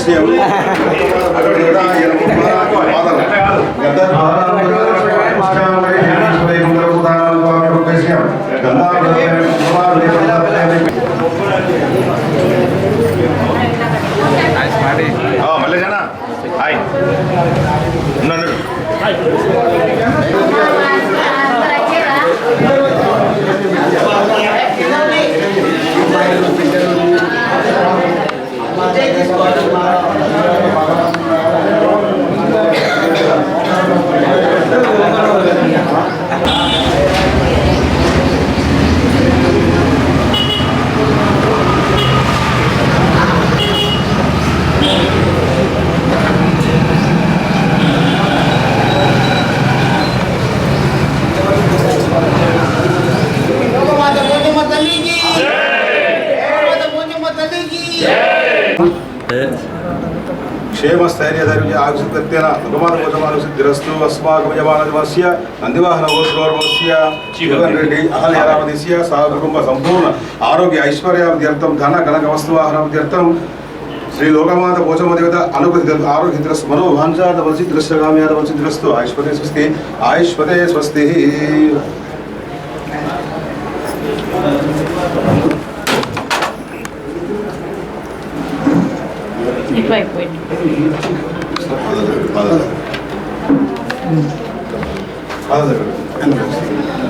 పొద్దుటండి గంధద్వారం మల్లేజనా hi ఉన్నాడు లోకమాత పోచమ్మ తల్లికి లోకమాత పోచమ్మ తల్లికి క్షేమస్థైర్యధైర్య ఆగుసిద్ధేన భగవాన్ భోజమానుసిద్ధిరస్తు అస్మాకం యమానదివస్య నందివాహన గోత్రోర్వస్య జీవన్ రెడ్డి అహల్యరామదిస్య సహ కుటుంబ సంపూర్ణ ఆరోగ్య ఐశ్వర్యార్థం ధన గణక వస్తువాహనార్థం శ్రీ లోకమాత పోచమ్మ దేవత అనుగ్రహ ఆరోగ్యద్రస్ మనోభాంచాద వలసిద్రస్యగామ్యాద వలసిద్రస్తు ఆయుష్పదే స్వస్తి ఐశ్వర్య స్వస్తి ఐశ్వర్య స్వస్తి. like when. Other. Other. Other. Other.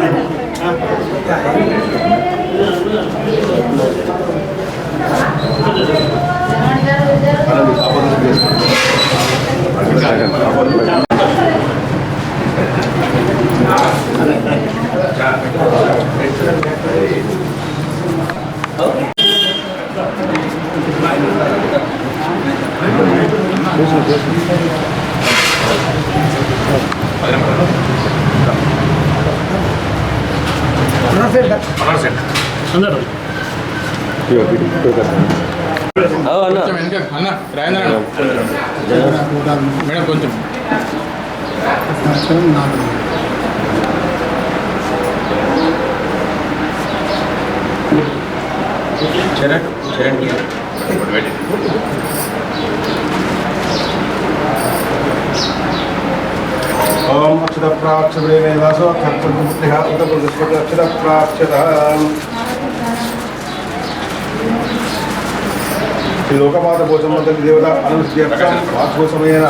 కొంచెం వెనక మేడం కొంచెం. ఓం అక్షత ప్రాక్షతే లోకమాత పోచమ్మ తల్లి దేవత అనుష్ఠ్యర్థం వాచో సమయేన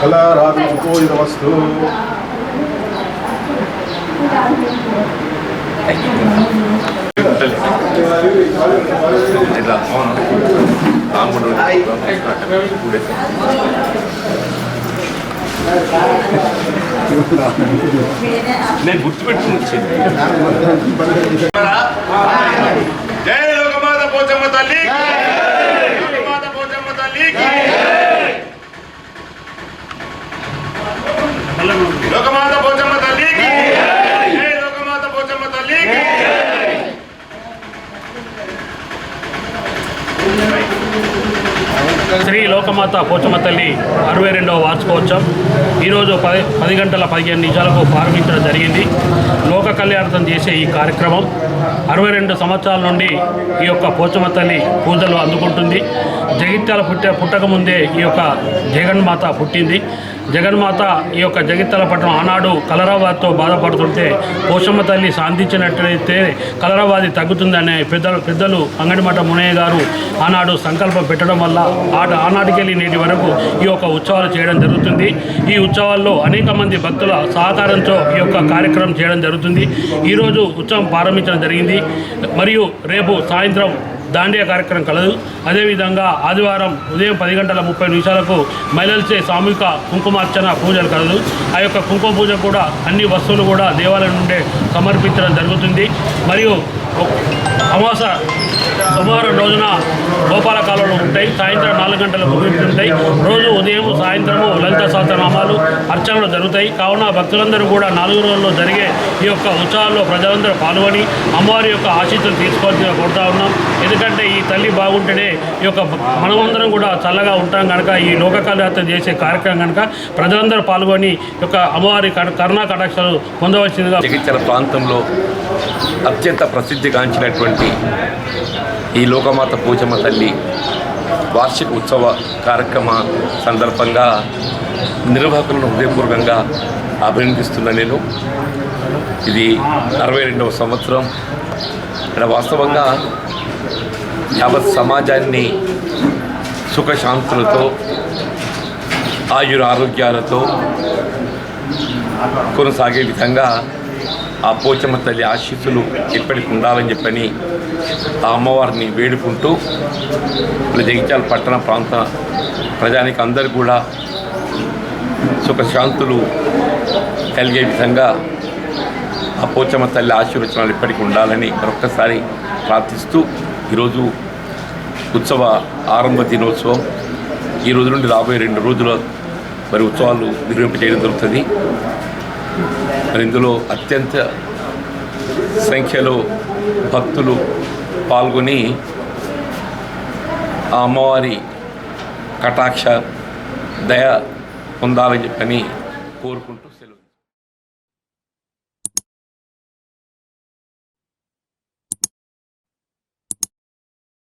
కళారాధన సుపోజిత వస్తు ఇట్లా అవును. నేను గుర్తుపెట్టుకుని వచ్చింది. జై లోకమాత పోచమ్మ తల్లి లోకమాత పోచమ్మ తల్లికి లోకమాత పోచమ్మ తల్లికి జై లోకమాత పోచమ్మ తల్లికి శ్రీ లోకమాత పోచమ్మ తల్లి అరవై రెండవ వార్షికోత్సవం. ఈరోజు పది పది గంటల పదిహేను నిమిషాలకు ప్రారంభించడం జరిగింది. లోక కళ్యాణం చేసే ఈ కార్యక్రమం అరవై రెండు సంవత్సరాల నుండి ఈ యొక్క పోచమ్మ తల్లి పూజలు అందుకుంటుంది. జగిత్యాల పుట్టే పుట్టకముందే ఈ యొక్క జగన్మాత పుట్టింది. జగన్మాత ఈ యొక్క జగిత్యాల పట్టణం ఆనాడు కలరాబాద్తో బాధపడుతుంటే పోషమ్మ తల్లి శాంతించినట్లయితే కలరాబాది తగ్గుతుందనే పెద్దలు పెద్దలు అంగడిమఠ మునయ్య గారు ఆనాడు సంకల్పం పెట్టడం వల్ల ఆట ఆనాటికెళ్ళి నేటి వరకు ఈ యొక్క ఉత్సవాలు చేయడం జరుగుతుంది. ఈ ఉత్సవాల్లో అనేక మంది భక్తుల సహకారంతో ఈ యొక్క కార్యక్రమం చేయడం జరుగుతుంది. ఈరోజు ఉత్సవం ప్రారంభించడం జరిగింది. మరియు రేపు సాయంత్రం దాండియా కార్యక్రమం కలదు. అదేవిధంగా ఆదివారం ఉదయం పది గంటల ముప్పై నిమిషాలకు మహిళలచే సామూహిక కుంకుమార్చన పూజలు కలదు. ఆ యొక్క కుంకుమ పూజ కూడా అన్ని వస్తువులు కూడా దేవాలయం నుండే సమర్పించడం జరుగుతుంది. మరియు అమాస సోమవారం రోజున గోపాల కాలంలో ఉంటాయి. సాయంత్రం నాలుగు గంటలకు ముగింపు ఉంటాయి రోజు ఉదయం సాయంత్రము లలిత సహస్రనామాలు అర్చనలు జరుగుతాయి. కావున భక్తులందరూ కూడా నాలుగు రోజుల్లో జరిగే ఈ యొక్క ఉత్సవాల్లో ప్రజలందరూ పాల్గొని అమ్మవారి యొక్క ఆశీస్సులు తీసుకోవాల్సిన కోరుతా ఉన్నాం. ఎందుకంటే ఈ తల్లి బాగుంటేనే ఈ యొక్క మనమందరం కూడా చల్లగా ఉంటాం కనుక ఈ లోకకళయాత్ర చేసే కార్యక్రమం కనుక ప్రజలందరూ పాల్గొని ఈ యొక్క అమ్మవారి కరుణా కటాక్షాలు పొందవలసిందిగా ప్రాంతంలో అత్యంత ప్రసిద్ధిగాంచినటువంటి ఈ లోకమాత పూజమ్మ తల్లి వార్షిక ఉత్సవ కార్యక్రమ సందర్భంగా నిర్వాహకులను హృదయపూర్వకంగా అభినందిస్తున్న నేను. ఇది అరవై రెండవ సంవత్సరం. ఇక్కడ వాస్తవంగా యావత్ సమాజాన్ని సుఖశాంతులతో ఆయుర ఆరోగ్యాలతో కొనసాగే విధంగా ఆ పోచమ్మ తల్లి ఆశీస్సులు ఎప్పటికి ఉండాలని చెప్పని ఆ అమ్మవారిని వేడుకుంటూ జగిత్యాల పట్టణ ప్రాంత ప్రజానికి అందరు కూడా సుఖశాంతులు కలిగే విధంగా ఆ పోచమ్మ తల్లి ఆశీర్వచనాలు ఎప్పటికీ ఉండాలని మరొక్కసారి ప్రార్థిస్తూ ఈరోజు ఉత్సవ ఆరంభ దినోత్సవం. ఈ రోజు నుండి రాబోయే రెండు రోజుల మరి ఉత్సవాలు నిర్వహింపజేయడం జరుగుతుంది. మరి ఇందులో అత్యంత సంఖ్యలో భక్తులు పాల్గొని ఆ అమ్మవారి కటాక్ష దయ పొందాలని చెప్పని కోరుకుంటున్నాను